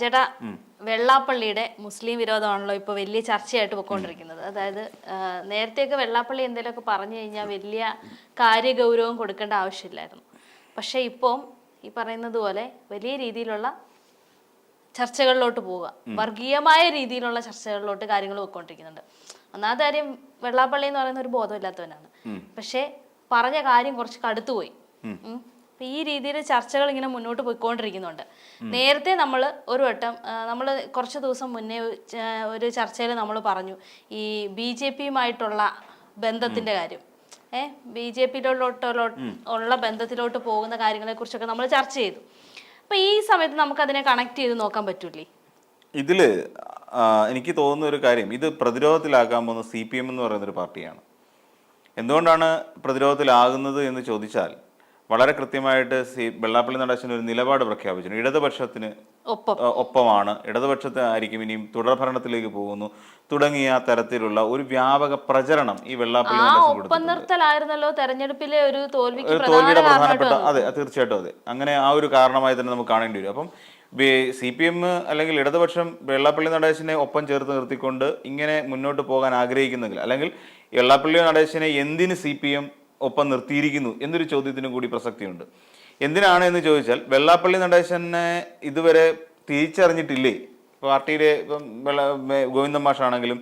ചേട്ടാ വെള്ളാപ്പള്ളിയുടെ മുസ്ലിം വിരോധമാണല്ലോ ഇപ്പൊ വലിയ ചർച്ചയായിട്ട് പൊയ്ക്കൊണ്ടിരിക്കുന്നത് അതായത് നേരത്തെയൊക്കെ വെള്ളാപ്പള്ളി എന്തെങ്കിലുമൊക്കെ പറഞ്ഞു കഴിഞ്ഞാൽ വലിയ കാര്യഗൗരവം കൊടുക്കേണ്ട ആവശ്യമില്ലായിരുന്നു. പക്ഷെ ഇപ്പോൾ ഈ പറയുന്നത് പോലെ വലിയ രീതിയിലുള്ള ചർച്ചകളിലോട്ട് പോവുക വർഗീയമായ രീതിയിലുള്ള ചർച്ചകളിലോട്ട് കാര്യങ്ങൾ പോയിക്കൊണ്ടിരിക്കുന്നുണ്ട് ഒന്നാമത്തെ കാര്യം വെള്ളാപ്പള്ളി എന്ന് പറയുന്ന ഒരു ബോധമില്ലാത്തവനാണ്. പക്ഷേ പറഞ്ഞ കാര്യം കുറച്ച് കടുത്തുപോയി. അപ്പൊ ഈ രീതിയിൽ ചർച്ചകൾ ഇങ്ങനെ മുന്നോട്ട് പോയിക്കൊണ്ടിരിക്കുന്നുണ്ട്. നേരത്തെ നമ്മൾ ഒരു വട്ടം നമ്മൾ കുറച്ച് ദിവസം മുന്നേ ഒരു ചർച്ചയിൽ നമ്മൾ പറഞ്ഞു ഈ ബി ജെ പിയുമായിട്ടുള്ള ബന്ധത്തിന്റെ കാര്യം. ഏഹ് ബി ജെ പിയിലോട്ട് ഉള്ള ബന്ധത്തിലോട്ട് പോകുന്ന കാര്യങ്ങളെ കുറിച്ചൊക്കെ നമ്മൾ ചർച്ച ചെയ്തു. അപ്പൊ ഈ സമയത്ത് നമുക്ക് അതിനെ കണക്ട് ചെയ്ത് നോക്കാൻ പറ്റൂലേ? ഇതിൽ എനിക്ക് തോന്നുന്ന ഒരു കാര്യം ഇത് പ്രതിരോധത്തിലാക്കാൻ പോകുന്ന സി പി എം എന്ന് പറയുന്ന ഒരു പാർട്ടിയാണ്. എന്തുകൊണ്ടാണ് പ്രതിരോധത്തിലാകുന്നത് എന്ന് ചോദിച്ചാൽ വളരെ കൃത്യമായിട്ട് സി വെള്ളാപ്പള്ളി നടേശൻ ഒരു നിലപാട് പ്രഖ്യാപിച്ചു ഇടതുപക്ഷത്തിന് ഒപ്പമാണ്. ഇടതുപക്ഷത്തായിരിക്കും ഇനിയും തുടർഭരണത്തിലേക്ക് പോകുന്നു. തുടങ്ങിയ തരത്തിലുള്ള ഒരു വ്യാപക പ്രചരണം ഈ വെള്ളാപ്പള്ളി ഒപ്പം നിർത്തലായിരുന്നല്ലോ തെരഞ്ഞെടുപ്പിലെ ഒരു തോൽവിക്ക് ഒരു തോൽവിയുടെ പ്രധാനപ്പെട്ട അതെ തീർച്ചയായിട്ടും അതെ. അങ്ങനെ ആ ഒരു കാരണമായി തന്നെ നമുക്ക് കാണേണ്ടി വരും. അപ്പം സി പി എം അല്ലെങ്കിൽ ഇടതുപക്ഷം വെള്ളാപ്പള്ളി നടേശനെ ഒപ്പം ചേർത്ത് നിർത്തിക്കൊണ്ട് ഇങ്ങനെ മുന്നോട്ട് പോകാൻ ആഗ്രഹിക്കുന്നെങ്കിൽ അല്ലെങ്കിൽ വെള്ളാപ്പള്ളി നടേശനെ എന്തിന് സി പി എം ഒപ്പം നിർത്തിയിരിക്കുന്നു എന്നൊരു ചോദ്യത്തിന് കൂടി പ്രസക്തിയുണ്ട്. എന്തിനാണ് എന്ന് ചോദിച്ചാൽ വെള്ളാപ്പള്ളി നടേശനെ ഇതുവരെ തിരിച്ചറിഞ്ഞിട്ടില്ലേ? പാർട്ടിയിലെ ഇപ്പം വെള്ള ഗോവിന്ദൻ മാഷാണെങ്കിലും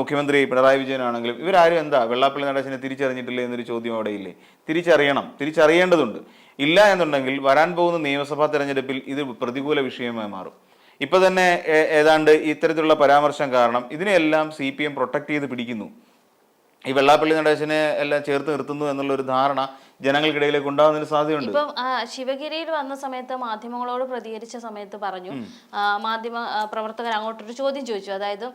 മുഖ്യമന്ത്രി പിണറായി വിജയനാണെങ്കിലും ഇവരാരും എന്താ വെള്ളാപ്പള്ളി നടേശനെ തിരിച്ചറിഞ്ഞിട്ടില്ലേ എന്നൊരു ചോദ്യം അവിടെ ഇല്ലേ? തിരിച്ചറിയണം തിരിച്ചറിയേണ്ടതുണ്ട്. ഇല്ല എന്നുണ്ടെങ്കിൽ വരാൻ പോകുന്ന നിയമസഭാ തെരഞ്ഞെടുപ്പിൽ ഇത് പ്രതികൂല വിഷയമായി മാറും. ഇപ്പൊ തന്നെ ഏതാണ്ട് ഇത്തരത്തിലുള്ള പരാമർശം കാരണം ഇതിനെയെല്ലാം സി പി എം പ്രൊട്ടക്ട് ചെയ്ത് പിടിക്കുന്നു. ഈ വെള്ളാപ്പള്ളി നടേശനെ എല്ലാം ചേർത്ത് നിർത്തുന്നു എന്നുള്ള ഒരു ധാരണ ജനങ്ങൾക്കിടയിലേക്ക് ഉണ്ടാകുന്നതിന് സാധ്യതയുണ്ട്. ഇപ്പം ശിവഗിരിയിൽ വന്ന സമയത്ത് മാധ്യമങ്ങളോട് പ്രതികരിച്ച സമയത്ത് പറഞ്ഞു. മാധ്യമ പ്രവർത്തകർ അങ്ങോട്ടൊരു ചോദ്യം ചോദിച്ചു. അതായത്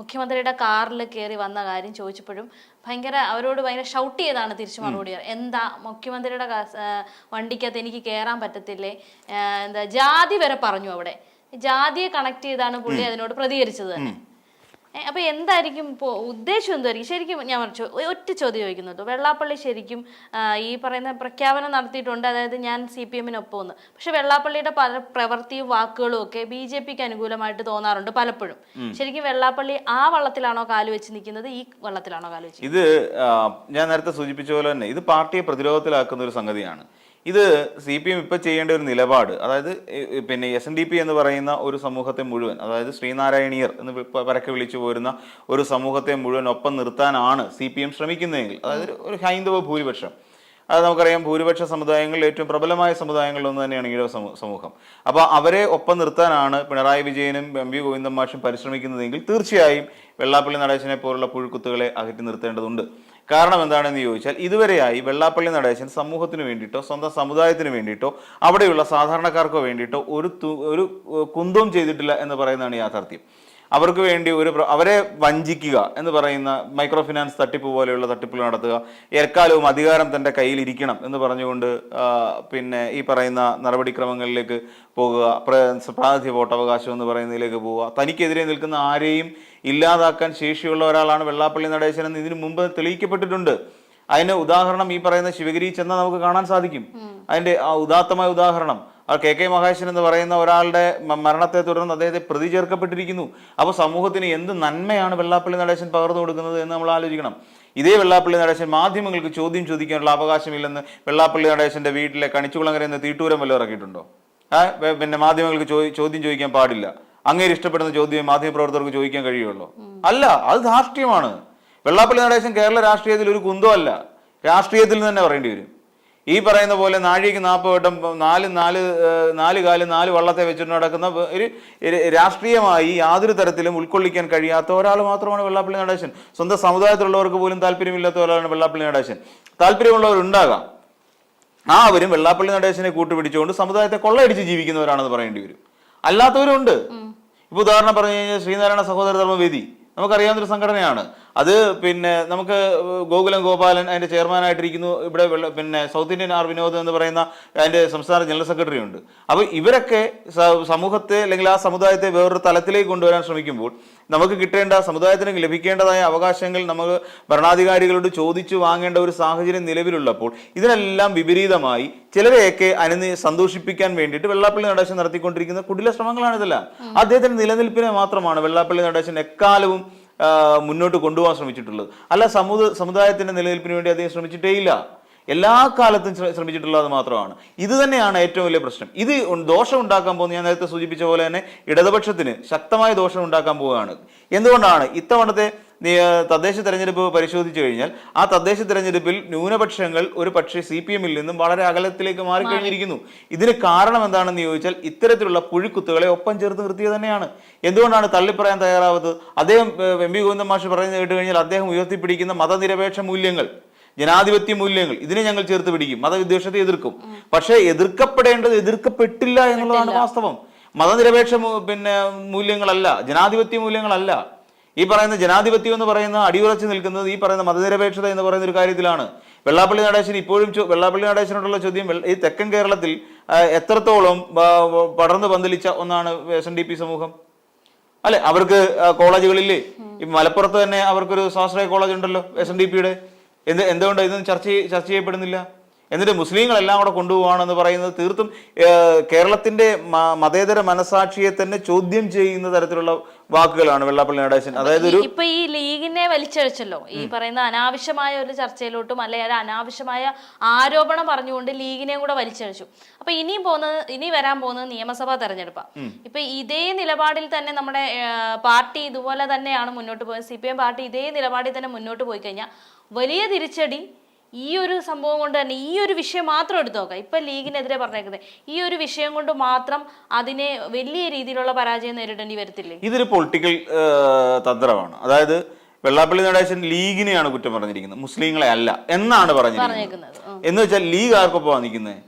മുഖ്യമന്ത്രിയുടെ കാറിൽ കയറി വന്ന കാര്യം ചോദിച്ചപ്പോഴും ഭയങ്കര അവരോട് ഭയങ്കര ഷൗട്ട് ചെയ്താണ് തിരിച്ചു മറുപടി. എന്താ മുഖ്യമന്ത്രിയുടെ വണ്ടിക്കകത്ത് എനിക്ക് കയറാൻ പറ്റത്തില്ലേ? എന്താ ജാതി വരെ പറഞ്ഞു അവിടെ. ജാതിയെ കണക്ട് ചെയ്താണ് പുള്ളി അതിനോട് പ്രതികരിച്ചത്. തന്നെ അപ്പൊ എന്തായിരിക്കും ഇപ്പോ ഉദ്ദേശം എന്തായിരിക്കും? ശരിക്കും ഞാൻ പറഞ്ഞു ഒറ്റ ചോദ്യം ചോദിക്കുന്നുണ്ട് വെള്ളാപ്പള്ളി ശരിക്കും ഈ പറയുന്ന പ്രഖ്യാപനം നടത്തിയിട്ടുണ്ട്. അതായത് ഞാൻ സി പി എമ്മിനൊപ്പമെന്ന് പക്ഷെ വെള്ളാപ്പള്ളിയുടെ പല പ്രവൃത്തിയും വാക്കുകളും ഒക്കെ ബി ജെ പിക്ക് അനുകൂലമായിട്ട് തോന്നാറുണ്ട് പലപ്പോഴും. ശരിക്കും വെള്ളാപ്പള്ളി ആ വള്ളത്തിലാണോ കാൽ വെച്ച് നിൽക്കുന്നത്? ഈ വള്ളത്തിലാണോ കാൽ വെച്ച് ഇത് ഞാൻ നേരത്തെ സൂചിപ്പിച്ച പോലെ തന്നെ ഇത് പാർട്ടിയെ പ്രതിരോധത്തിലാക്കുന്ന ഒരു സംഗതിയാണ്. ഇത് സി പി എം ഇപ്പൊ ചെയ്യേണ്ട ഒരു നിലപാട് അതായത് പിന്നെ എസ് എൻ ഡി പി എന്ന് പറയുന്ന ഒരു സമൂഹത്തെ മുഴുവൻ അതായത് ശ്രീനാരായണീയർ എന്ന് പരക്കെ വിളിച്ചു പോരുന്ന ഒരു സമൂഹത്തെ മുഴുവൻ ഒപ്പം നിർത്താനാണ് സി പി എം ശ്രമിക്കുന്നതെങ്കിൽ അതായത് ഒരു ഹൈന്ദവ ഭൂരിപക്ഷം. അത് നമുക്കറിയാം ഭൂരിപക്ഷ സമുദായങ്ങളിൽ ഏറ്റവും പ്രബലമായ സമുദായങ്ങളിൽ ഒന്ന് തന്നെയാണ് ഈഴവ സമൂ- സമൂഹം. അപ്പോൾ അവരെ ഒപ്പം നിർത്താനാണ് പിണറായി വിജയനും എം വി ഗോവിന്ദൻ മാഷും പരിശ്രമിക്കുന്നതെങ്കിൽ തീർച്ചയായും വെള്ളാപ്പള്ളി നടേശനെ പോലുള്ള പുഴുക്കുത്തുകളെ അകറ്റി നിർത്തേണ്ടതുണ്ട്. കാരണം എന്താണെന്ന് ചോദിച്ചാൽ ഇതുവരെയായി വെള്ളാപ്പള്ളി നടേശൻ സമൂഹത്തിന് വേണ്ടിയിട്ടോ സ്വന്തം സമുദായത്തിന് വേണ്ടിയിട്ടോ അവിടെയുള്ള സാധാരണക്കാർക്കോ വേണ്ടിയിട്ടോ ഒരു ഒരു കുന്തവും ചെയ്തിട്ടില്ല എന്ന് പറയുന്നതാണ് യാഥാർത്ഥ്യം. അവർക്ക് വേണ്ടി ഒരു അവരെ വഞ്ചിക്കുക എന്ന് പറയുന്ന മൈക്രോ ഫിനാൻസ് തട്ടിപ്പ് പോലെയുള്ള തട്ടിപ്പുകൾ നടത്തുക. എക്കാലവും അധികാരം തന്റെ കയ്യിൽ ഇരിക്കണം എന്ന് പറഞ്ഞുകൊണ്ട് പിന്നെ ഈ പറയുന്ന നടപടിക്രമങ്ങളിലേക്ക് പോകുക പ്രാതിനിധ്യ വോട്ടവകാശം എന്ന് പറയുന്നതിലേക്ക് പോവുക തനിക്കെതിരെ നിൽക്കുന്ന ആരെയും ഇല്ലാതാക്കാൻ ശേഷിയുള്ള ഒരാളാണ് വെള്ളാപ്പള്ളി നടേശൻ എന്ന് ഇതിനു മുമ്പ് തെളിയിക്കപ്പെട്ടിട്ടുണ്ട്. അതിന് ഉദാഹരണം ഈ പറയുന്ന ശിവഗിരി ചെന്നാൽ നമുക്ക് കാണാൻ സാധിക്കും. അതിന്റെ ആ ഉദാത്തമായ ഉദാഹരണം ആ കെ കെ മഹേശൻ എന്ന് പറയുന്ന ഒരാളുടെ മരണത്തെ തുടർന്ന് അദ്ദേഹത്തെ പ്രതി ചേർക്കപ്പെട്ടിരിക്കുന്നു അപ്പോൾ സമൂഹത്തിന് എന്ത് നന്മയാണ് വെള്ളാപ്പള്ളി നടേശൻ പകർന്നു കൊടുക്കുന്നത് എന്ന് നമ്മൾ ആലോചിക്കണം. ഇതേ വെള്ളാപ്പള്ളി നടേശൻ മാധ്യമങ്ങൾക്ക് ചോദ്യം ചോദിക്കാനുള്ള അവകാശമില്ലെന്ന് വെള്ളാപ്പള്ളി നടേശന്റെ വീട്ടിലെ കണിച്ചുകുളങ്ങര എന്ന തീട്ടൂരം വല്ലതും ഇറക്കിയിട്ടുണ്ടോ? പിന്നെ മാധ്യമങ്ങൾക്ക് ചോദ്യം ചോദിക്കാൻ പാടില്ല. അങ്ങേര് ഇഷ്ടപ്പെടുന്ന ചോദ്യം മാധ്യമപ്രവർത്തകർക്ക് ചോദിക്കാൻ കഴിയുള്ളൂ. അല്ല അത് ധാർഷ്ട്യമാണ്. വെള്ളാപ്പള്ളി നടേശൻ കേരള രാഷ്ട്രീയത്തിൽ ഒരു കുന്തമല്ല രാഷ്ട്രീയത്തിൽ തന്നെ പറയേണ്ടി വരും. ഈ പറയുന്ന പോലെ നാഴിക നാൽപ്പത് വട്ടം നാല് നാല് നാല് കാൽ നാല് വള്ളത്തെ വെച്ചിട്ട് നടക്കുന്ന ഒരു ഒരു രാഷ്ട്രീയമായി യാതൊരു തരത്തിലും ഉൾക്കൊള്ളിക്കാൻ കഴിയാത്ത ഒരാൾ മാത്രമാണ് വെള്ളാപ്പള്ളി നടേശൻ. സ്വന്തം സമുദായത്തിലുള്ളവർക്ക് പോലും താല്പര്യമില്ലാത്ത ഒരാളാണ് വെള്ളാപ്പള്ളി നടേശൻ. താല്പര്യമുള്ളവരുണ്ടാകാം. ആ അവരും വെള്ളാപ്പള്ളി നടേശനെ കൂട്ടുപിടിച്ചുകൊണ്ട് സമുദായത്തെ കൊള്ളയടിച്ച് ജീവിക്കുന്നവരാണെന്ന് പറയേണ്ടി വരും. അല്ലാത്തവരുണ്ട്. ഇപ്പൊ ഉദാഹരണം പറഞ്ഞു കഴിഞ്ഞാൽ ശ്രീനാരായണ സഹോദര ധർമ്മവേദി നമുക്കറിയാവുന്ന ഒരു സംഘടനയാണ്. അത് പിന്നെ നമുക്ക് ഗോകുലം ഗോപാലൻ അതിന്റെ ചെയർമാനായിട്ടിരിക്കുന്നു. ഇവിടെ പിന്നെ സൗത്ത് ഇന്ത്യൻ ആർ വിനോദ് എന്ന് പറയുന്ന അതിന്റെ സംസ്ഥാന ജനറൽ സെക്രട്ടറി ഉണ്ട്. അപ്പോൾ ഇവരൊക്കെ സമൂഹത്തെ അല്ലെങ്കിൽ ആ സമുദായത്തെ വേറൊരു തലത്തിലേക്ക് കൊണ്ടുവരാൻ ശ്രമിക്കുമ്പോൾ നമുക്ക് കിട്ടേണ്ട സമുദായത്തിന് ലഭിക്കേണ്ടതായ അവകാശങ്ങൾ നമുക്ക് ഭരണാധികാരികളോട് ചോദിച്ചു വാങ്ങേണ്ട ഒരു സാഹചര്യം നിലവിലുള്ളപ്പോൾ ഇതിനെല്ലാം വിപരീതമായി ചിലരെയൊക്കെ അനുനി സന്തോഷിപ്പിക്കാൻ വേണ്ടിയിട്ട് വെള്ളാപ്പള്ളി നടേശൻ നടത്തിക്കൊണ്ടിരിക്കുന്ന കുടില ശ്രമങ്ങളാണ് ഇതെല്ലാം അദ്ദേഹത്തിന്റെ നിലനിൽപ്പിനെ മാത്രമാണ് വെള്ളാപ്പള്ളി നടേശൻ എക്കാലവും മുന്നോട്ട് കൊണ്ടുപോകാൻ ശ്രമിച്ചിട്ടുള്ളത്. അല്ല സമൂഹ സമുദായത്തിന്റെ നിലനിൽപ്പിന് വേണ്ടി അദ്ദേഹം ശ്രമിച്ചിട്ടേയില്ല. എല്ലാ കാലത്തും ശ്രമിച്ചിട്ടുള്ളത് മാത്രമാണ്. ഇത് തന്നെയാണ് ഏറ്റവും വലിയ പ്രശ്നം. ഇത് ദോഷം ഉണ്ടാക്കാൻ പോകുന്ന ഞാൻ നേരത്തെ സൂചിപ്പിച്ച പോലെ തന്നെ ഇടതുപക്ഷത്തിന് ശക്തമായ ദോഷം ഉണ്ടാക്കാൻ പോവുകയാണ്. എന്തുകൊണ്ടാണ്? ഇത്തവണത്തെ തദ്ദേശ തെരഞ്ഞെടുപ്പ് പരിശോധിച്ചു കഴിഞ്ഞാൽ ആ തദ്ദേശ തെരഞ്ഞെടുപ്പിൽ ന്യൂനപക്ഷങ്ങൾ ഒരു പക്ഷേ സി പി എമ്മിൽ നിന്നും വളരെ അകലത്തിലേക്ക് മാറിക്കഴിഞ്ഞിരിക്കുന്നു ഇതിന് കാരണം എന്താണെന്ന് ചോദിച്ചാൽ ഇത്തരത്തിലുള്ള പുഴുക്കുത്തുകളെ ഒപ്പം ചേർത്ത് നിർത്തിയത് തന്നെയാണ്. എന്തുകൊണ്ടാണ് തള്ളിപ്പറയാൻ തയ്യാറാവുന്നത് അദ്ദേഹം എം പി ഗോവിന്ദൻ മാഷ് പറയുന്നത് കേട്ട് കഴിഞ്ഞാൽ അദ്ദേഹം ഉയർത്തിപ്പിടിക്കുന്ന മതനിരപേക്ഷ മൂല്യങ്ങൾ ജനാധിപത്യ മൂല്യങ്ങൾ ഇതിനെ ഞങ്ങൾ ചേർത്ത് പിടിക്കും. മതവിദ്വേഷത്തെ എതിർക്കും. പക്ഷേ എതിർക്കപ്പെടേണ്ടത് എതിർക്കപ്പെട്ടില്ല എന്നുള്ളതാണ് വാസ്തവം. മതനിരപേക്ഷ പിന്നെ മൂല്യങ്ങളല്ല ജനാധിപത്യ മൂല്യങ്ങളല്ല. ഈ പറയുന്ന ജനാധിപത്യം എന്ന് പറയുന്ന അടിയുറച്ചു നിൽക്കുന്നത് ഈ പറയുന്ന മതനിരപേക്ഷത എന്ന് പറയുന്ന ഒരു കാര്യത്തിലാണ്. വെള്ളാപ്പള്ളി നടേശൻ ഇപ്പോഴും വെള്ളാപ്പള്ളി നടേശനോടുള്ള ചോദ്യം ഈ തെക്കൻ കേരളത്തിൽ എത്രത്തോളം പടർന്നു പന്തലിച്ച ഒന്നാണ് എസ് എൻ ഡി പി സമൂഹം? അല്ലെ അവർക്ക് കോളേജുകളില്ലേ? മലപ്പുറത്ത് തന്നെ അവർക്കൊരു സ്വാശ്രയ കോളേജ് ഉണ്ടല്ലോ എസ് എൻ ഡി പിയുടെ. എന്ത് എന്തുകൊണ്ട് ഇതൊന്നും ചർച്ച ചർച്ച ചെയ്യപ്പെടുന്നില്ല? എന്നിട്ട് മുസ്ലിങ്ങളെല്ലാം കൂടെ കൊണ്ടുപോവാണെന്ന് പറയുന്നത് തീർത്തും കേരളത്തിന്റെ മതേതര മനസാക്ഷിയെ തന്നെ ചോദ്യം ചെയ്യുന്ന തരത്തിലുള്ള വാക്കുകളാണ് വെള്ളാപ്പള്ളി നടേശൻ. അതായത് ഒരു ഈ- ഇപ്പൊ ഈ ലീഗിനെ വലിച്ചഴിച്ചല്ലോ ഈ പറയുന്ന അനാവശ്യമായ ഒരു ചർച്ചയിലോട്ടും അല്ലെങ്കിൽ ഒരു അനാവശ്യമായ ആരോപണം പറഞ്ഞുകൊണ്ട് ലീഗിനെയും കൂടെ വലിച്ചഴിച്ചു. അപ്പൊ ഇനിയും പോകുന്നത് ഇനി വരാൻ പോകുന്നത് നിയമസഭാ തെരഞ്ഞെടുപ്പാണ് ഇപ്പൊ ഇതേ നിലപാടിൽ തന്നെ നമ്മുടെ പാർട്ടി ഇതുപോലെ തന്നെയാണ് മുന്നോട്ട് പോയത്. സി പി എം പാർട്ടി ഇതേ നിലപാടിൽ തന്നെ മുന്നോട്ട് പോയി കഴിഞ്ഞാൽ വലിയ തിരിച്ചടി ഈ ഒരു സംഭവം കൊണ്ട് തന്നെ ഈ ഒരു വിഷയം മാത്രം എടുത്തു നോക്കാം. ഇപ്പൊ ലീഗിനെതിരെ പറഞ്ഞേക്കുന്നത് ഈ ഒരു വിഷയം കൊണ്ട് മാത്രം അതിനെ വലിയ രീതിയിലുള്ള പരാജയം നേരിടേണ്ടി വരത്തില്ലേ? ഇതൊരു പൊളിറ്റിക്കൽ തന്ത്രമാണ്. അതായത് വെള്ളാപ്പള്ളി നടേശൻ ലീഗിനെയാണ് കുറ്റം പറഞ്ഞിരിക്കുന്നത് മുസ്ലിങ്ങളെ അല്ല എന്നാണ് പറഞ്ഞിരിക്കുന്നത്. എന്ന് വെച്ചാൽ ലീഗ് ആർക്കൊപ്പമാണ് നിൽക്കുന്നത്?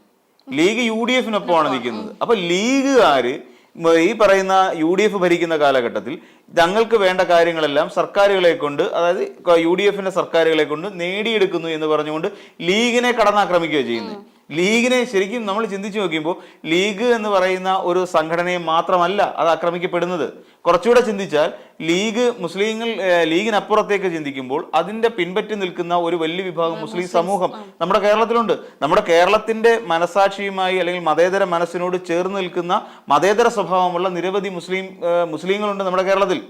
ലീഗ് യു ഡി എഫിനൊപ്പമാണ് നിൽക്കുന്നത്. അപ്പൊ ലീഗുകാര് ഈ പറയുന്ന യു ഡി എഫ് ഭരിക്കുന്ന കാലഘട്ടത്തിൽ തങ്ങൾക്ക് വേണ്ട കാര്യങ്ങളെല്ലാം സർക്കാരുകളെ കൊണ്ട് അതായത് യു ഡി എഫിന്റെ സർക്കാരുകളെ കൊണ്ട് നേടിയെടുക്കുന്നു എന്ന് പറഞ്ഞുകൊണ്ട് ലീഗിനെ കടന്നാക്രമിക്കുകയോ ചെയ്യുന്നത് ലീഗിനെ ശരിക്കും നമ്മൾ ചിന്തിച്ചു നോക്കുമ്പോൾ ലീഗ് എന്ന് പറയുന്ന ഒരു സംഘടനയെ മാത്രമല്ല അത് ആക്രമിക്കപ്പെടുന്നത്. കുറച്ചുകൂടെ ചിന്തിച്ചാൽ ലീഗ് മുസ്ലിങ്ങൾ ലീഗിനപ്പുറത്തേക്ക് ചിന്തിക്കുമ്പോൾ അതിന്റെ പിൻപറ്റി നിൽക്കുന്ന ഒരു വലിയ വിഭാഗം മുസ്ലിം സമൂഹം നമ്മുടെ കേരളത്തിലുണ്ട്. നമ്മുടെ കേരളത്തിന്റെ മനസാക്ഷിയുമായി അല്ലെങ്കിൽ മതേതര മനസ്സിനോട് ചേർന്ന് നിൽക്കുന്ന മതേതര സ്വഭാവമുള്ള നിരവധി മുസ്ലിം മുസ്ലിങ്ങളുണ്ട് നമ്മുടെ കേരളത്തിൽ.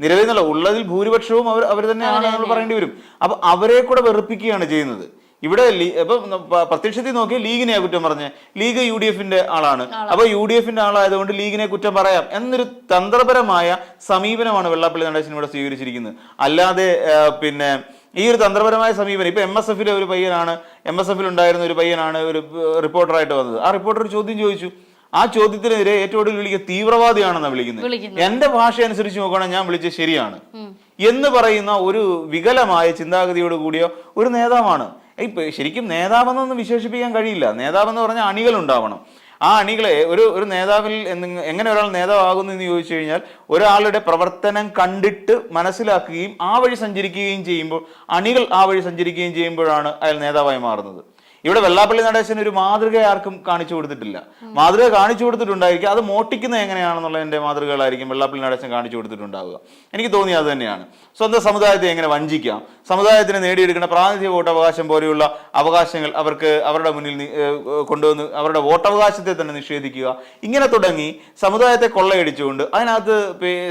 നിരവധി നല്ല ഉള്ളതിൽ ഭൂരിപക്ഷവും അവർ അവർ തന്നെയാണ് നമ്മൾ പറയേണ്ടി വരും. അപ്പൊ അവരെ കൂടെ വെറുപ്പിക്കുകയാണ് ചെയ്യുന്നത്. ഇവിടെ ഇപ്പൊ പ്രത്യക്ഷത്തിൽ നോക്കി ലീഗിനെ കുറ്റം പറഞ്ഞ്. ലീഗ് യു ഡി എഫിന്റെ ആളാണ് അപ്പൊ യു ഡി എഫിന്റെ ആളായതുകൊണ്ട് ലീഗിനെ കുറ്റം പറയാം. എന്നൊരു തന്ത്രപരമായ സമീപനമാണ് വെള്ളാപ്പള്ളി നടേശൻ ഇവിടെ സ്വീകരിച്ചിരിക്കുന്നത്. അല്ലാതെ പിന്നെ ഈ ഒരു തന്ത്രപരമായ സമീപനം ഇപ്പൊ എം എസ് എഫിലെ ഒരു പയ്യനാണ് എം എസ് എഫിൽ ഉണ്ടായിരുന്ന ഒരു പയ്യനാണ് ഒരു റിപ്പോർട്ടറായിട്ട് വന്നത്. ആ റിപ്പോർട്ടർ ഒരു ചോദ്യം ചോദിച്ചു. ആ ചോദ്യത്തിനെതിരെ ഏറ്റവും കൂടുതൽ വിളിക്കുക തീവ്രവാദിയാണെന്നാണ് വിളിക്കുന്നത്. എന്റെ ഭാഷ അനുസരിച്ച് നോക്കുകയാണെങ്കിൽ ഞാൻ വിളിച്ചത് ശരിയാണ്. എന്ന് പറയുന്ന ഒരു വികലമായ ചിന്താഗതിയോട് കൂടിയ ഒരു നേതാവാണ്. ഇപ്പൊ ശരിക്കും നേതാവെന്നൊന്നും വിശേഷിപ്പിക്കാൻ കഴിയില്ല. നേതാവെന്ന് പറഞ്ഞാൽ അണികൾ ഉണ്ടാവണം. ആ അണികളെ ഒരു ഒരു നേതാവിൽ എങ്ങനെ ഒരാൾ നേതാവാകുന്നു എന്ന് ചോദിച്ചു കഴിഞ്ഞാൽ ഒരാളുടെ പ്രവർത്തനം കണ്ടിട്ട് മനസ്സിലാക്കുകയും ആ വഴി സഞ്ചരിക്കുകയും ചെയ്യുമ്പോൾ അണികൾ ആ വഴി സഞ്ചരിക്കുകയും ചെയ്യുമ്പോഴാണ് അയാൾ നേതാവായി മാറുന്നത്. ഇവിടെ വെള്ളാപ്പള്ളി നടേശൻ ഒരു മാതൃക ആർക്കും കാണിച്ചു കൊടുത്തിട്ടില്ല. മാതൃക കാണിച്ചു കൊടുത്തിട്ടുണ്ടായിരിക്കും. അത് മോട്ടിക്കുന്നത് എങ്ങനെയാണെന്നുള്ളതിന്റെ മാതൃകകളായിരിക്കും വെള്ളാപ്പള്ളി നടേശൻ കാണിച്ചു കൊടുത്തിട്ടുണ്ടാവുക. എനിക്ക് തോന്നി അത് തന്നെയാണ്. സ്വന്തം സമുദായത്തെ എങ്ങനെ വഞ്ചിക്കാം? സമുദായത്തിന് നേടിയെടുക്കുന്ന പ്രാതിനിധ്യ വോട്ടവകാശം പോലെയുള്ള അവകാശങ്ങൾ അവർക്ക് അവരുടെ മുന്നിൽ കൊണ്ടുവന്ന് അവരുടെ വോട്ടവകാശത്തെ തന്നെ നിഷേധിക്കുക. ഇങ്ങനെ തുടങ്ങി സമുദായത്തെ കൊള്ളയടിച്ചുകൊണ്ട് അതിനകത്ത്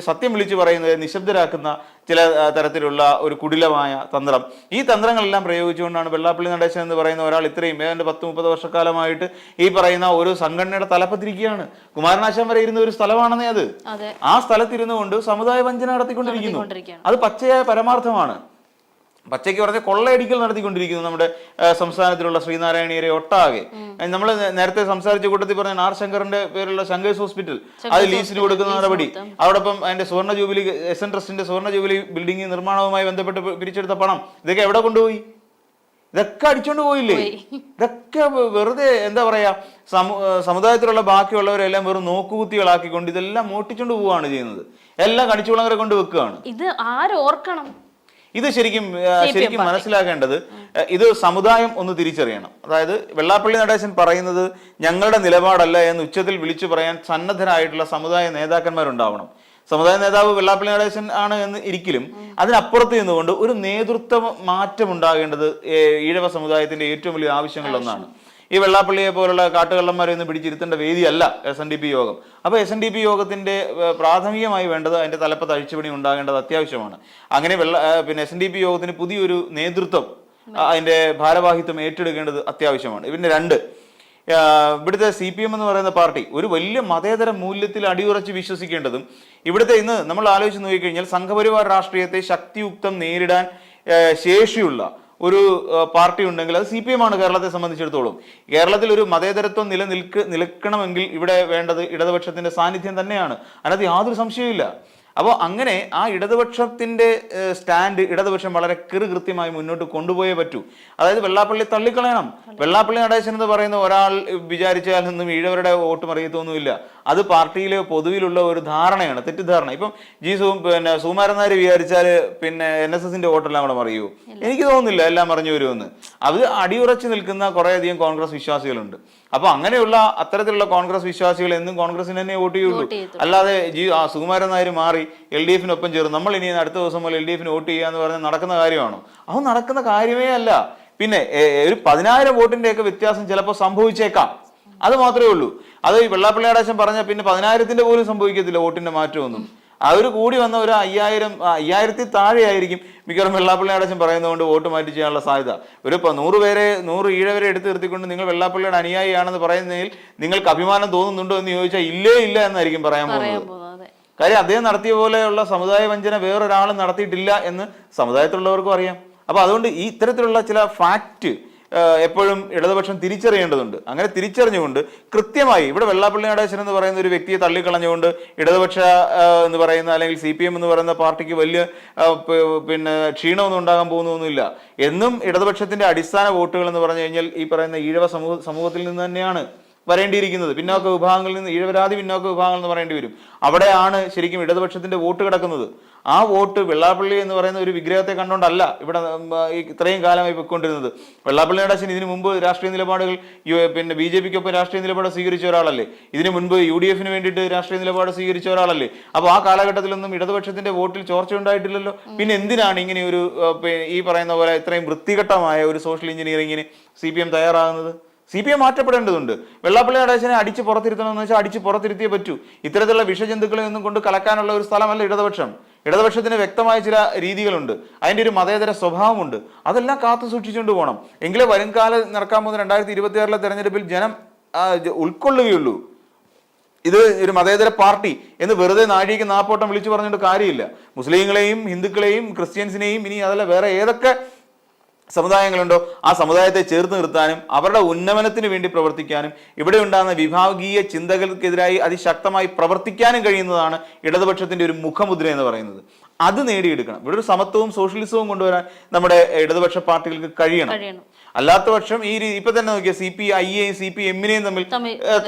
സത്യം വിളിച്ചു പറയുന്നത് നിശബ്ദരാക്കുന്ന ചില തരത്തിലുള്ള ഒരു കുടിലമായ തന്ത്രം. ഈ തന്ത്രങ്ങളെല്ലാം പ്രയോഗിച്ചുകൊണ്ടാണ് വെള്ളാപ്പള്ളി നടേശൻ എന്ന് പറയുന്ന ഒരാൾ ഇത്രയും ഏതാണ്ട് പത്ത് മുപ്പത് വർഷക്കാലമായിട്ട് ഈ പറയുന്ന ഒരു സംഘടനയുടെ തലപ്പത്തിരിക്കുകയാണ്. കുമാരനാശാൻ വരെ ഇരുന്ന ഒരു സ്ഥലമാണെന്നേ അത്. അതെ. ആ സ്ഥലത്തിരുന്നുകൊണ്ട് സമുദായ വഞ്ചന നടത്തിക്കൊണ്ടിരിക്കുന്നു. അത് പച്ചയായ പരമാർത്ഥമാണ്. പച്ചയ്ക്ക് പറഞ്ഞ കൊള്ളയടിക്കൽ നടത്തിക്കൊണ്ടിരിക്കുന്നു നമ്മുടെ സംസ്ഥാനത്തിലുള്ള ശ്രീനാരായണീയരെ ഒട്ടാകെ. നമ്മൾ നേരത്തെ സംസാരിച്ച കൂട്ടത്തിൽ പറഞ്ഞ ആർ ശങ്കറിന്റെ പേരുള്ള ശങ്കേഴ്സ് ഹോസ്പിറ്റൽ അത് ലീസിന് കൊടുക്കുന്ന നടപടി. അതോടൊപ്പം അതിന്റെ സുവർണ ജൂബിലി എസ് എൻ ട്രസ്റ്റിന്റെ സുവർണ ജൂബിലി ബിൽഡിംഗ് നിർമ്മാണവുമായി ബന്ധപ്പെട്ട് പിരിച്ചെടുത്ത പണം ഇതൊക്കെ എവിടെ കൊണ്ടുപോയി? ഇതൊക്കെ അടിച്ചോണ്ട് പോയില്ലേ? ഇതൊക്കെ വെറുതെ എന്താ പറയാ സമുദായത്തിലുള്ള ബാക്കിയുള്ളവരെല്ലാം വെറും നോക്കുകുത്തികളാക്കിക്കൊണ്ട് ഇതെല്ലാം മോട്ടിച്ചോണ്ട് പോവുകയാണ് ചെയ്യുന്നത്. എല്ലാം കടിച്ചുവിളങ്ങരെ കൊണ്ട് വെക്കുകയാണ് ഇത് ആരോർക്കണം ഇത് ശരിക്കും ശരിക്കും മനസ്സിലാക്കേണ്ടത് ഇത് സമുദായം ഒന്ന് തിരിച്ചറിയണം. അതായത് വെള്ളാപ്പള്ളി നടേശൻ പറയുന്നത് ഞങ്ങളുടെ നിലപാടല്ല എന്ന് ഉച്ചത്തിൽ വിളിച്ചു പറയാൻ സന്നദ്ധരായിട്ടുള്ള സമുദായ നേതാക്കന്മാരുണ്ടാവണം. സമുദായ നേതാവ് വെള്ളാപ്പള്ളി നടേശൻ ആണ് എന്ന് ഇരിക്കലും അതിനപ്പുറത്ത് നിന്നുകൊണ്ട് ഒരു നേതൃത്വ മാറ്റം ഉണ്ടാകേണ്ടത് ഈഴവ സമുദായത്തിന്റെ ഏറ്റവും വലിയ ആവശ്യങ്ങളിലൊന്നാണ്. ഈ വെള്ളാപ്പള്ളിയെ പോലുള്ള കാട്ടുകള്ളന്മാരെ ഒന്നും പിടിച്ചിരുത്തേണ്ട വേദിയല്ല S N D P Yogam. അപ്പോൾ എസ് എൻ ഡി പി യോഗത്തിന്റെ പ്രാഥമികമായി വേണ്ടത് അതിന്റെ തലപ്പത്ത് അഴിച്ചുപണി ഉണ്ടാകേണ്ടത് അത്യാവശ്യമാണ്. അങ്ങനെ വെള്ള പിന്നെ എസ് എൻ ഡി പി യോഗത്തിന് പുതിയൊരു നേതൃത്വം അതിന്റെ ഭാരവാഹിത്വം ഏറ്റെടുക്കേണ്ടത് അത്യാവശ്യമാണ്. പിന്നെ രണ്ട് ഇവിടുത്തെ സി പി എം എന്ന് പറയുന്ന പാർട്ടി ഒരു വലിയ മതേതര മൂല്യത്തിൽ അടിയുറച്ച് വിശ്വസിക്കേണ്ടതും ഇവിടുത്തെ ഇന്ന് നമ്മൾ ആലോചിച്ച് നോക്കിക്കഴിഞ്ഞാൽ സംഘപരിവാർ രാഷ്ട്രീയത്തെ ശക്തിയുക്തം നേരിടാൻ ശേഷിയുള്ള ഒരു പാർട്ടി ഉണ്ടെങ്കിൽ അത് സി പി എം ആണ് കേരളത്തെ സംബന്ധിച്ചിടത്തോളം. കേരളത്തിൽ ഒരു മതേതരത്വം നിലനിൽക്ക് നിൽക്കണമെങ്കിൽ ഇവിടെ വേണ്ടത് ഇടതുപക്ഷത്തിന്റെ സാന്നിധ്യം തന്നെയാണ്. അതിനകത്ത് യാതൊരു സംശയവുമില്ല. അപ്പോൾ അങ്ങനെ ആ ഇടതുപക്ഷത്തിന്റെ സ്റ്റാൻഡ് ഇടതുപക്ഷം വളരെ കൃത്യമായി മുന്നോട്ട് കൊണ്ടുപോയേ പറ്റൂ. അതായത് വെള്ളാപ്പള്ളി തള്ളിക്കളയണം. വെള്ളാപ്പള്ളി നടേശൻ എന്ന് പറയുന്ന ഒരാൾ വിചാരിച്ചാൽ നിന്നും ഈഴവരുടെ വോട്ട് മറിയത്തൊന്നുമില്ല. അത് പാർട്ടിയിലെ പൊതുവിലുള്ള ഒരു ധാരണയാണ് തെറ്റിദ്ധാരണ. ഇപ്പം ജി സു പിന്നെ സുകുമാരനാര് വിചാരിച്ചാൽ പിന്നെ എൻ എസ് എസിന്റെ വോട്ടെല്ലാം കൂടെ മറിയൂ. എനിക്ക് തോന്നുന്നില്ല എല്ലാം മറിഞ്ഞു വരുമെന്ന്. അത് അടിയുറച്ച് നിൽക്കുന്ന കുറേയധികം കോൺഗ്രസ് വിശ്വാസികളുണ്ട്. അപ്പൊ അങ്ങനെയുള്ള അത്തരത്തിലുള്ള കോൺഗ്രസ് വിശ്വാസികൾ എന്നും കോൺഗ്രസിന് തന്നെ വോട്ട് ചെയ്യുള്ളൂ. അല്ലാതെ ജി ആ സുകുമാരൻ നായർ മാറി എൽ ഡി എഫിനൊപ്പം ചേർന്ന് നമ്മൾ ഇനി അടുത്ത ദിവസം മുതൽ എൽ ഡി എഫിന് വോട്ട് ചെയ്യുക എന്ന് പറഞ്ഞാൽ നടക്കുന്ന കാര്യമാണോ? അത് നടക്കുന്ന കാര്യമേ അല്ല. പിന്നെ ഒരു പതിനായിരം വോട്ടിന്റെ ഒക്കെ വ്യത്യാസം ചിലപ്പോൾ സംഭവിച്ചേക്കാം. അത് മാത്രമേ ഉള്ളൂ. അത് ഈ വെള്ളാപ്പള്ളി ആടാശം പറഞ്ഞാൽ പിന്നെ പതിനായിരത്തിന്റെ പോലും സംഭവിക്കത്തില്ല വോട്ടിന്റെ മാറ്റമൊന്നും. അവർ കൂടി വന്ന ഒരു അയ്യായിരം അയ്യായിരത്തി താഴെയായിരിക്കും മിക്കവാറും വെള്ളാപ്പള്ളി ആടച്ചൻ പറയുന്നതുകൊണ്ട് വോട്ട് മാറ്റി ചെയ്യാനുള്ള സാധ്യത. ഒരു ഇപ്പൊ നൂറ് പേരെ നൂറ് ഈഴവരെ എടുത്തു നിർത്തിക്കൊണ്ട് നിങ്ങൾ വെള്ളാപ്പള്ളിയുടെ അനുയായിയാണെന്ന് പറയുന്നതിൽ നിങ്ങൾക്ക് അഭിമാനം തോന്നുന്നുണ്ടോ എന്ന് ചോദിച്ചാൽ ഇല്ലേ ഇല്ല എന്നായിരിക്കും പറയാൻ പോകുന്നത്. കാര്യം അദ്ദേഹം നടത്തിയ പോലെയുള്ള സമുദായ വഞ്ചന വേറൊരാളും നടത്തിയിട്ടില്ല എന്ന് സമുദായത്തിലുള്ളവർക്കും അറിയാം. അപ്പൊ അതുകൊണ്ട് ഈ ഇത്തരത്തിലുള്ള ചില ഫാക്റ്റ് എപ്പോഴും ഇടതുപക്ഷം തിരിച്ചറിയേണ്ടതുണ്ട്. അങ്ങനെ തിരിച്ചറിഞ്ഞുകൊണ്ട് കൃത്യമായി ഇവിടെ വെള്ളാപ്പള്ളി നടേശൻ എന്ന് പറയുന്ന ഒരു വ്യക്തിയെ തള്ളിക്കളഞ്ഞുകൊണ്ട് ഇടതുപക്ഷ എന്ന് പറയുന്ന അല്ലെങ്കിൽ സി എന്ന് പറയുന്ന പാർട്ടിക്ക് വലിയ പിന്നെ ക്ഷീണമൊന്നും ഉണ്ടാകാൻ പോകുന്നൊന്നുമില്ല. എന്നും ഇടതുപക്ഷത്തിന്റെ അടിസ്ഥാന വോട്ടുകൾ എന്ന് പറഞ്ഞു കഴിഞ്ഞാൽ ഈ പറയുന്ന ഈഴവ സമൂഹ സമൂഹത്തിൽ നിന്ന് തന്നെയാണ് വരേണ്ടിയിരിക്കുന്നത്. പിന്നോക്ക വിഭാഗങ്ങളിൽ നിന്ന് ഈഴവരാതി പിന്നോക്ക വിഭാഗങ്ങൾ എന്ന് പറയേണ്ടി വരും. അവിടെയാണ് ശരിക്കും ഇടതുപക്ഷത്തിന്റെ വോട്ട് കിടക്കുന്നത്. ആ വോട്ട് വെള്ളാപ്പള്ളി എന്ന് പറയുന്ന ഒരു വിഗ്രഹത്തെ കണ്ടുകൊണ്ടല്ല ഇവിടെ ഇത്രയും കാലമായി പൊയ്ക്കൊണ്ടിരുന്നത്. വെള്ളാപ്പള്ളി നടേശൻ ഇതിനു മുമ്പ് രാഷ്ട്രീയ നിലപാടുകൾ പിന്നെ ബി ജെ പിക്കൊപ്പം രാഷ്ട്രീയ നിലപാട് സ്വീകരിച്ച ഒരാളല്ലേ? ഇതിനു മുൻപ് യു ഡി എഫിന് വേണ്ടിയിട്ട് രാഷ്ട്രീയ നിലപാട് സ്വീകരിച്ച ഒരാളല്ലേ? അപ്പോൾ ആ കാലഘട്ടത്തിലൊന്നും ഇടതുപക്ഷത്തിന്റെ വോട്ടിൽ ചോർച്ച ഉണ്ടായിട്ടില്ലല്ലോ. പിന്നെ എന്തിനാണ് ഇങ്ങനെ ഒരു ഈ പറയുന്ന പോലെ ഇത്രയും വൃത്തികെട്ടമായ ഒരു സോഷ്യൽ എഞ്ചിനീയറിംഗിന് സി പി എം തയ്യാറാകുന്നത്? സി പി എം മാറ്റപ്പെടേണ്ടതുണ്ട്. വെള്ളാപ്പള്ളി നടേശനെ അടിച്ച് പുറത്തിരുത്തണമെന്ന് വെച്ചാൽ അടിച്ച് പുറത്തിരുത്തിയേ പറ്റൂ. ഇത്തരത്തിലുള്ള വിഷജന്തുക്കളെ ഒന്നും കൊണ്ട് കലക്കാനുള്ള ഒരു സ്ഥലമല്ല ഇടതുപക്ഷം. ഇടതുപക്ഷത്തിന് വ്യക്തമായ ചില രീതികളുണ്ട്. അതിന്റെ ഒരു മതേതര സ്വഭാവമുണ്ട്. അതെല്ലാം കാത്തു സൂക്ഷിച്ചുകൊണ്ട് പോകണം. എങ്കിലേ വരും കാലം നടക്കാൻ പോകുന്ന രണ്ടായിരത്തി ഇരുപത്തി ആറിലെ തെരഞ്ഞെടുപ്പിൽ ജനം ഉൾക്കൊള്ളുകയുള്ളൂ. ഇത് ഒരു മതേതര പാർട്ടി എന്ന് വെറുതെ നാഴിക നാപ്പോട്ടം വിളിച്ചു പറഞ്ഞിട്ട് കാര്യമില്ല. മുസ്ലിങ്ങളെയും ഹിന്ദുക്കളെയും ക്രിസ്ത്യൻസിനെയും ഇനി അതല്ല വേറെ ഏതൊക്കെ സമുദായങ്ങളുണ്ടോ? ആ സമുദായത്തെ ചേർത്ത് നിർത്താനും അവരുടെ ഉന്നമനത്തിന് വേണ്ടി പ്രവർത്തിക്കാനും ഇവിടെ ഉണ്ടാകുന്ന വിഭാഗീയ ചിന്തകൾക്കെതിരായി അതിശക്തമായി പ്രവർത്തിക്കാനും കഴിയുന്നതാണ് ഇടതുപക്ഷത്തിന്റെ ഒരു മുഖമുദ്ര എന്ന് പറയുന്നത്. അത് നേടിയെടുക്കണം. ഇവിടെ ഒരു സമത്വവും സോഷ്യലിസവും കൊണ്ടുവരാൻ നമ്മുടെ ഇടതുപക്ഷ പാർട്ടികൾക്ക് കഴിയണം. അല്ലാത്ത പക്ഷം ഈ രീതി ഇപ്പൊ തന്നെ നോക്കിയ സി പി ഐയെയും സി പി എമ്മിനെയും തമ്മിൽ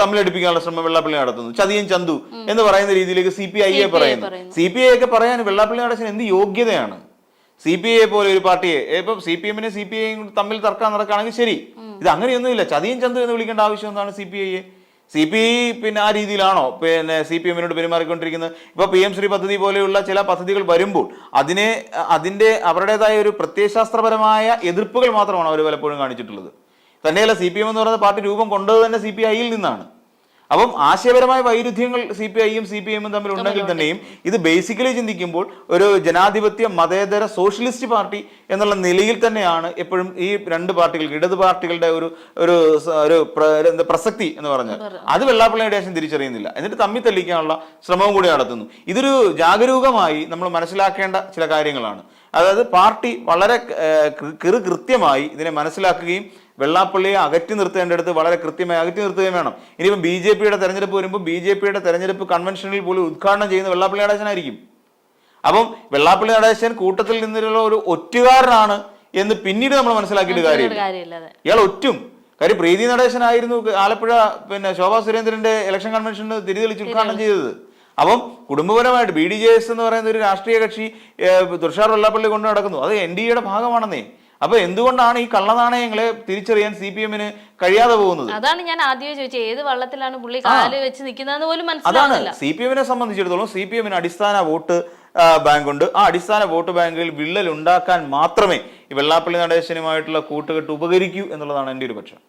തമ്മിലടിപ്പിക്കാനുള്ള ശ്രമം വെള്ളാപ്പള്ളി നടത്തുന്നു. ചതിയൻ ചന്തു എന്ന് പറയുന്ന രീതിയിലേക്ക് സി പി ഐ എ പറയുന്നു. സി പി ഐ ഒക്കെ പറയാൻ വെള്ളാപ്പള്ളി നടത്തിന് എന്ത് യോഗ്യതയാണ്? സി പി ഐ പോലെ ഒരു പാർട്ടിയെ ഇപ്പം സി പി എമ്മിനെ സി പി ഐയും തമ്മിൽ തർക്കം നടക്കുകയാണെങ്കിൽ ശരി. ഇത് അങ്ങനെയൊന്നുമില്ല. ചതിയും ചന്തു എന്ന് വിളിക്കേണ്ട ആവശ്യം എന്താണ് സി പി ഐയെ സി പി ഐ പിന്നെ ആ രീതിയിലാണോ? പിന്നെ സി പി എമ്മിനോട് പെരുമാറിക്കൊണ്ടിരിക്കുന്നത്. ഇപ്പൊ പി എം ശ്രീ പദ്ധതി പോലെയുള്ള ചില പദ്ധതികൾ വരുമ്പോൾ അതിനെ അതിന്റെ അവരുടേതായ ഒരു പ്രത്യയശാസ്ത്രപരമായ എതിർപ്പുകൾ മാത്രമാണ് അവർ പലപ്പോഴും കാണിച്ചിട്ടുള്ളത്. തന്നെയല്ല സി പി എം എന്ന് പറയുന്ന പാർട്ടി രൂപം കൊണ്ടത് തന്നെ സി പി ഐയിൽ നിന്നാണ്. അപ്പം ആശയപരമായ വൈരുദ്ധ്യങ്ങൾ സി പി ഐയും സി പി ഐയും തമ്മിൽ ഉണ്ടെങ്കിൽ തന്നെയും ഇത് ബേസിക്കലി ചിന്തിക്കുമ്പോൾ ഒരു ജനാധിപത്യ മതേതര സോഷ്യലിസ്റ്റ് പാർട്ടി എന്നുള്ള നിലയിൽ തന്നെയാണ് എപ്പോഴും ഈ രണ്ട് പാർട്ടികൾക്ക് ഇടത് പാർട്ടികളുടെ ഒരു ഒരു ഒരു പ്രസക്തി എന്ന് പറഞ്ഞാൽ അത് വെള്ളാപ്പള്ളിയുടെ ആശയം തിരിച്ചറിയുന്നില്ല. എന്നിട്ട് തമ്മിൽ തെളിയിക്കാനുള്ള ശ്രമവും കൂടി നടത്തുന്നു. ഇതൊരു ജാഗരൂകമായി നമ്മൾ മനസ്സിലാക്കേണ്ട ചില കാര്യങ്ങളാണ്. അതായത് പാർട്ടി വളരെ കൃത്യമായി ഇതിനെ മനസ്സിലാക്കുകയും വെള്ളാപ്പള്ളിയെ അകറ്റി നിർത്തേണ്ടടുത്ത് വളരെ കൃത്യമായി അകറ്റി നിർത്തുകയും വേണം. ഇനിയിപ്പോൾ ബി ജെ പിയുടെ തെരഞ്ഞെടുപ്പ് വരുമ്പോൾ ബി ജെ പിയുടെ തെരഞ്ഞെടുപ്പ് കൺവെൻഷനിൽ പോലും ഉദ്ഘാടനം ചെയ്യുന്ന വെള്ളാപ്പള്ളി നടേശനായിരിക്കും. അപ്പം വെള്ളാപ്പള്ളി നടേശൻ കൂട്ടത്തിൽ നിന്നുള്ള ഒരു ഒറ്റുകാരനാണ് എന്ന് പിന്നീട് നമ്മൾ മനസ്സിലാക്കിയിട്ട് കാര്യമില്ല. ഇയാൾ ഒറ്റും. കാര്യം പ്രീതി നടേശനായിരുന്നു ആലപ്പുഴ പിന്നെ ശോഭാ സുരേന്ദ്രന്റെ ഇലക്ഷൻ കൺവെൻഷന് തിരിതെളിച്ച് ഉദ്ഘാടനം ചെയ്തത്. അപ്പം കുടുംബപരമായിട്ട് ബി ഡി ജെ എസ് എന്ന് പറയുന്ന ഒരു രാഷ്ട്രീയ കക്ഷി തുഷാർ വെള്ളാപ്പള്ളി കൊണ്ട് നടക്കുന്നു. അത് എൻ ഡി എയുടെ ഭാഗമാണെന്നേ. അപ്പൊ എന്തുകൊണ്ടാണ് ഈ കള്ളനാണയങ്ങളെ തിരിച്ചറിയാൻ സി പി എമ്മിന് കഴിയാതെ പോകുന്നത്? അതാണ് ഞാൻ ആദ്യമേ ചോദിച്ചത്. ഏത് വള്ളത്തിലാണ് പുള്ളി കാൽ വെച്ച് നിൽക്കുന്നത് പോലും അതാണ്. മനസ്സിലാവുന്നില്ല. സി പി എമ്മിനെ സംബന്ധിച്ചിടത്തോളം സി പി എമ്മിന് അടിസ്ഥാന വോട്ട് ബാങ്ക് ഉണ്ട് ആ അടിസ്ഥാന വോട്ട് ബാങ്കിൽ വിള്ളൽ ഉണ്ടാക്കാൻ മാത്രമേ ഈ വെള്ളാപ്പള്ളി നടേശനുമായിട്ടുള്ള കൂട്ടുകെട്ട് ഉപകരിക്കൂ എന്നുള്ളതാണ് എന്റെ ഒരു പക്ഷം.